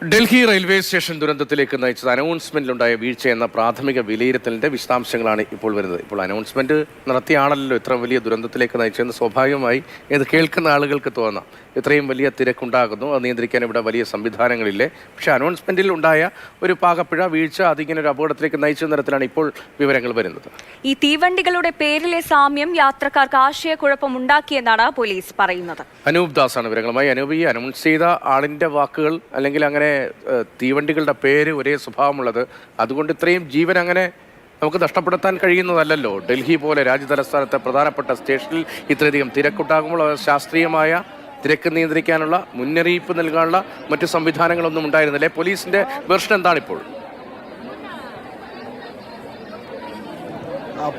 Delhi railway station ദുരന്തത്തിലേക്ക് നയിച്ചത് അനൗൺസ്മെന്റിലുണ്ടായ വീഴ്ച എന്ന പ്രാഥമിക വിലയിരുത്തലിന്റെ വിശദാംശങ്ങളാണ് ഇപ്പോൾ വരുന്നത്. ഇപ്പോൾ അനൗൺസ്മെന്റ് നടത്തിയാണല്ലോ ഇത്ര വലിയ ദുരന്തത്തിലേക്ക് നയിച്ചതെന്ന് സ്വാഭാവികമായി ഇത് കേൾക്കുന്ന ആളുകൾക്ക് തോന്നാം. ഇത്രയും വലിയ തിരക്കുണ്ടാകുന്നു. അത് നിയന്ത്രിക്കാൻ ഇവിടെ വലിയ സംവിധാനങ്ങളില്ലേ. പക്ഷേ അനൗൺസ്മെന്റിൽ ഉണ്ടായ ഒരു പാകപ്പിഴ വീഴ്ച അതിങ്ങനെ ഒരു അപകടത്തിലേക്ക് നയിച്ച തരത്തിലാണ് ഇപ്പോൾ വിവരങ്ങൾ വരുന്നത്. ഈ തീവണ്ടികളുടെ പേരിലെ സാമ്യം യാത്രക്കാർക്ക് ആശയക്കുഴപ്പം ഉണ്ടാക്കിയെന്നാണ് പോലീസ് പറയുന്നത്. അനൂപ് ദാസാണ് വിവരങ്ങളുമായി. അനൂപ് ഈ അനൗൺസ് ചെയ്ത ആളിന്റെ വാക്കുകൾ അല്ലെങ്കിൽ അങ്ങനെ തീവണ്ടികളുടെ പേര് ഒരേ സ്വഭാവമുള്ളത്. അതുകൊണ്ട് ഇത്രയും ജീവൻ അങ്ങനെ നമുക്ക് നഷ്ടപ്പെടുത്താൻ കഴിയുന്നതല്ലല്ലോ. ഡൽഹി പോലെ രാജ്യതലസ്ഥാനത്തെ പ്രധാനപ്പെട്ട സ്റ്റേഷനിൽ ഇത്രയധികം തിരക്കുണ്ടാകുമ്പോൾ ശാസ്ത്രീയമായ തിരക്ക് നിയന്ത്രിക്കാനുള്ള മുന്നറിയിപ്പ് നൽകാനുള്ള മറ്റു സംവിധാനങ്ങളൊന്നും ഉണ്ടായിരുന്നില്ലേ. പോലീസിന്റെ വെർഷൻ എന്താണിപ്പോൾ?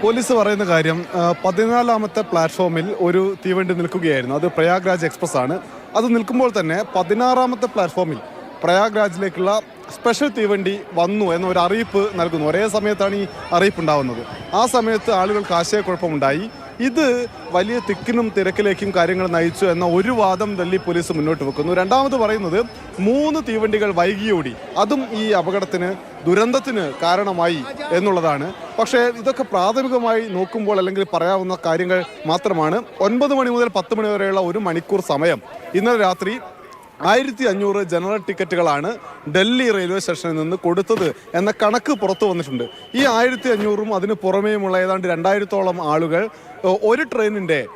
പോലീസ് പറയുന്ന കാര്യം പതിനാലാമത്തെ പ്ലാറ്റ്ഫോമിൽ ഒരു തീവണ്ടി നിൽക്കുകയായിരുന്നു. അത് പ്രയാഗ്രാജ് എക്സ്പ്രസ് ആണ് അത് നിൽക്കുമ്പോൾ തന്നെ പതിനാറാമത്തെ പ്ലാറ്റ്ഫോമിൽ പ്രയാഗ്രാജിലേക്കുള്ള സ്പെഷ്യൽ തീവണ്ടി വന്നു എന്നൊരു അറിയിപ്പ് നൽകുന്നു. ഒരേ സമയത്താണ് ഈ അറിയിപ്പ് ഉണ്ടാവുന്നത് ആ സമയത്ത് ആളുകൾക്ക് ആശയക്കുഴപ്പമുണ്ടായി ഇത് വലിയ തിക്കിനും തിരക്കിലേക്കും കാര്യങ്ങൾ നയിച്ചു എന്ന ഒരു വാദം ഡൽഹി പോലീസ് മുന്നോട്ട് വെക്കുന്നു. രണ്ടാമത് പറയുന്നത് മൂന്ന് തീവണ്ടികൾ വൈകിയോടി. അതും ഈ അപകടത്തിന് ദുരന്തത്തിന് കാരണമായി എന്നുള്ളതാണ്. പക്ഷേ ഇതൊക്കെ പ്രാഥമികമായി നോക്കുമ്പോൾ അല്ലെങ്കിൽ പറയാവുന്ന കാര്യങ്ങൾ മാത്രമാണ്. ഒൻപത് മണി മുതൽ പത്ത് മണി വരെയുള്ള ഒരു മണിക്കൂർ സമയം. ഇന്നലെ രാത്രി ആയിരത്തി അഞ്ഞൂറ് ജനറൽ ടിക്കറ്റുകളാണ് ഡൽഹി റെയിൽവേ സ്റ്റേഷനിൽ നിന്ന് കൊടുത്തത് എന്ന കണക്ക് പുറത്തു വന്നിട്ടുണ്ട്. ഈ ആയിരത്തി അഞ്ഞൂറും അതിന് പുറമേയുമുള്ള ഏതാണ്ട് രണ്ടായിരത്തോളം ആളുകൾ ഒരു ട്രെയിനിന്റെ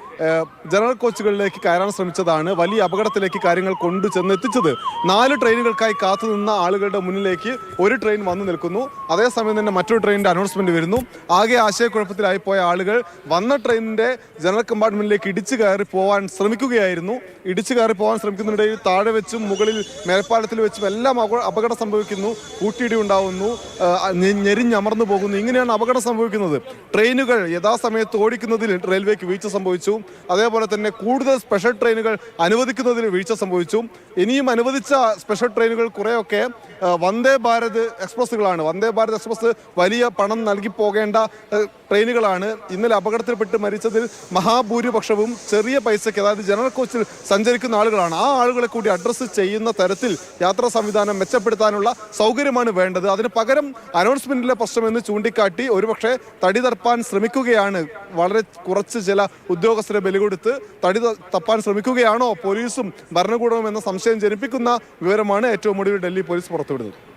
ജനറൽ കോച്ചുകളിലേക്ക് കയറാൻ ശ്രമിച്ചതാണ്. വലിയ അപകടത്തിലേക്ക് കാര്യങ്ങൾ കൊണ്ടു ചെന്നെത്തിച്ചത്. നാല് ട്രെയിനുകൾക്കായി കാത്തു നിന്ന ആളുകളുടെ മുന്നിലേക്ക് ഒരു ട്രെയിൻ വന്നു നിൽക്കുന്നു. അതേസമയം തന്നെ മറ്റൊരു ട്രെയിനിന്റെ അനൗൺസ്മെന്റ് വരുന്നു. ആകെ ആശയക്കുഴപ്പത്തിലായി പോയ ആളുകൾ വന്ന ട്രെയിനിന്റെ ജനറൽ കമ്പാർട്ട്മെന്റിലേക്ക് ഇടിച്ചു കയറി പോകാൻ ശ്രമിക്കുകയായിരുന്നു. ഇടിച്ചു കയറി പോകാൻ ശ്രമിക്കുന്നതിനിടയിൽ താഴെ വെച്ചും മുകളിൽ മേൽപ്പാലത്തിൽ വെച്ചും എല്ലാം അപകടം സംഭവിക്കുന്നു. കൂട്ടിയിടി ഉണ്ടാവുന്നു. ഞെരിഞ്ഞമർന്നു പോകുന്നു. ഇങ്ങനെയാണ് അപകടം സംഭവിക്കുന്നത്. ട്രെയിനുകൾ യഥാസമയത്ത് ഓടിക്കുന്നതിൽ റെയിൽവേക്ക് വീഴ്ച സംഭവിച്ചു. അതേപോലെ തന്നെ കൂടുതൽ സ്പെഷ്യൽ ട്രെയിനുകൾ അനുവദിക്കുന്നതിൽ വീഴ്ച സംഭവിച്ചു. ഇനിയും അനുവദിച്ച സ്പെഷ്യൽ ട്രെയിനുകൾ കുറേയൊക്കെ വന്ദേ ഭാരത് എക്സ്പ്രസ്സുകളാണ്. വന്ദേ ഭാരത് എക്സ്പ്രസ് വലിയ പണം നൽകി പോകേണ്ട ട്രെയിനുകളാണ്. ഇന്നലെ അപകടത്തിൽപ്പെട്ട് മരിച്ചതിൽ മഹാഭൂരിപക്ഷവും ചെറിയ പൈസയ്ക്ക് അതായത് ജനറൽ കോച്ചിൽ സഞ്ചരിക്കുന്ന ആളുകളാണ്. ആ ആളുകളെ കൂടി അഡ്രസ്സ് ചെയ്യുന്ന തരത്തിൽ യാത്രാ സംവിധാനം മെച്ചപ്പെടുത്താനുള്ള സൗകര്യമാണ് വേണ്ടത്. അതിന് പകരം അനൗൺസ്മെന്റിലെ പ്രശ്നമെന്ന് ചൂണ്ടിക്കാട്ടി ഒരുപക്ഷെ തടി തപ്പാൻ ശ്രമിക്കുകയാണ്. വളരെ കുറച്ച് ചില ഉദ്യോഗസ്ഥരെ ബലി കൊടുത്ത് തടി തപ്പാൻ ശ്രമിക്കുകയാണോ? പോലീസും ഭരണകൂടവും എന്ന സംശയം ജനിപ്പിക്കുന്ന വിവരമാണ് ഏറ്റവും ഒടുവിൽ ഡൽഹി പോലീസ് പുറത്തുവിടുന്നത്.